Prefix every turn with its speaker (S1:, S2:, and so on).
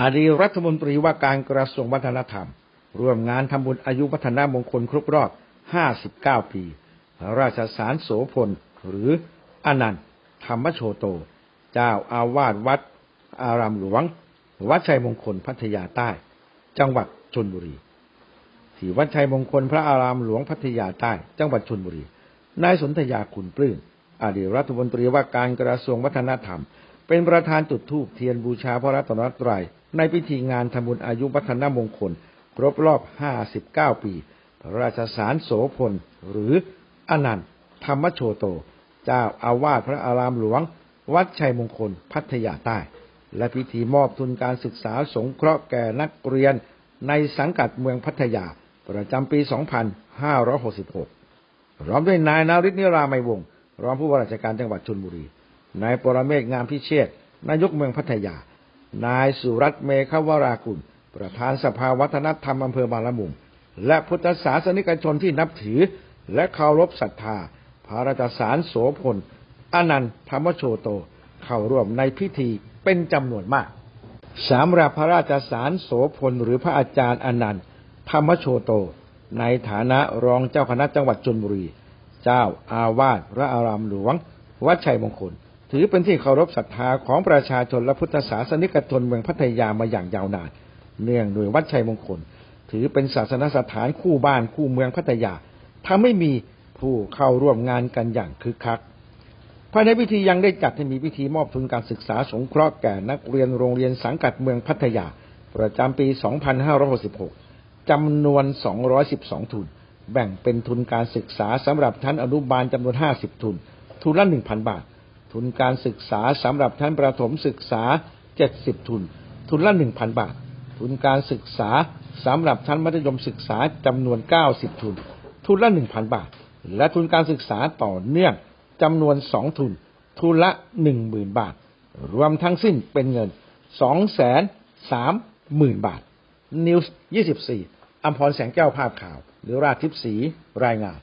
S1: อดีตรัฐมนตรีว่าการกระทรวงวัฒนธรรม ร่วมงานทำบุญอายุวัฒนามงคลครบรอบ 59 ปีพระราชสารโสพล หรืออนันต์ธรรมโชโต เจ้าอาวาสวัด อารามหลวง วัดชัยมงคลพัทยาใต้ จังหวัดชนบุรี ที่วัดชัยมงคลพระอารามหลวงพัทยาใต้ จังหวัดชนบุรี นายสนธยาขุนปลื้มอดีตรัฐมนตรีว่าการกระทรวงวัฒนธรรม เป็นประธานจุดธูปเทียนบูชาพระรัตนตรัย ในพิธีงานทำบุญอายุวัฒนมงคล ครบรอบ 59 ปี พระราชสารโสพล หรืออนันต์ธรรมโชโต เจ้าอาวาสพระอารามหลวง วัดชัยมงคลพัทยาใต้ และพิธีมอบทุนการศึกษาสงเคราะห์แก่นักเรียนในสังกัดเมืองพัทยา ประจำปี 2566 พร้อมด้วยนายนาริศนิรามัยวงศ์รองผู้ว่าราชการจังหวัดชลบุรี นายปรเมศงามพิเชษนายกเมืองพัทยา นายสุรัตเมฆวรากุล ประธานสภาวัฒนธรรมอำเภอบางละมุง และพุทธศาสนิกชนที่นับถือและเคารพศรัทธา พระราชสารโสพล อนันต์ธรรมโชโต เข้าร่วมในพิธีเป็นจำนวนมากสำหรับพระราชสารโสพลหรือพระอาจารย์อนันต์ธรรมโชโต ในฐานะรองเจ้าคณะจังหวัดชลบุรี เจ้าอาวาสพระอารามหลวง วัดชัยมงคล ถือเป็นที่เคารพศรัทธาของประชาชนและพุทธศาสนิกชนเมืองพัทยามาอย่างยาวนาน เนื่องโดวยวัดชัยมงคล ถือเป็นศาสนสถานคู่บ้านคู่เมืองพัทยาทำให้มีผู้เข้าร่วมงานกันอย่างคึกคักภายในพิธียังได้จัดให้มีพิธีมอบทุนการศึกษาสงเคราะห์แก่นักเรียนโรงเรียนสังกัดเมืองพัทยา ประจำปี 2566 จำนวน 212 ทุน แบ่งเป็นทุนการศึกษาสำหรับชั้นอนุบาลจำนวน 50 ทุน ทุนละ 1,000 บาท ทุนการศึกษาสำหรับชั้นประถมศึกษา 70 ทุน ทุนละ 1,000 บาท ทุนการศึกษาสำหรับชั้นมัธยมศึกษาจำนวน 90 ทุน ทุนละ 1,000 บาท และทุนการศึกษาต่อเนื่องจำนวน 2 ทุน ทุนละ 10,000 บาท รวมทั้งสิ้นเป็นเงิน 230,000 บาท นิวส์ 24อัมพรแสงแก้วภาพข่าว หรือราทิพย์ศรีรายงาน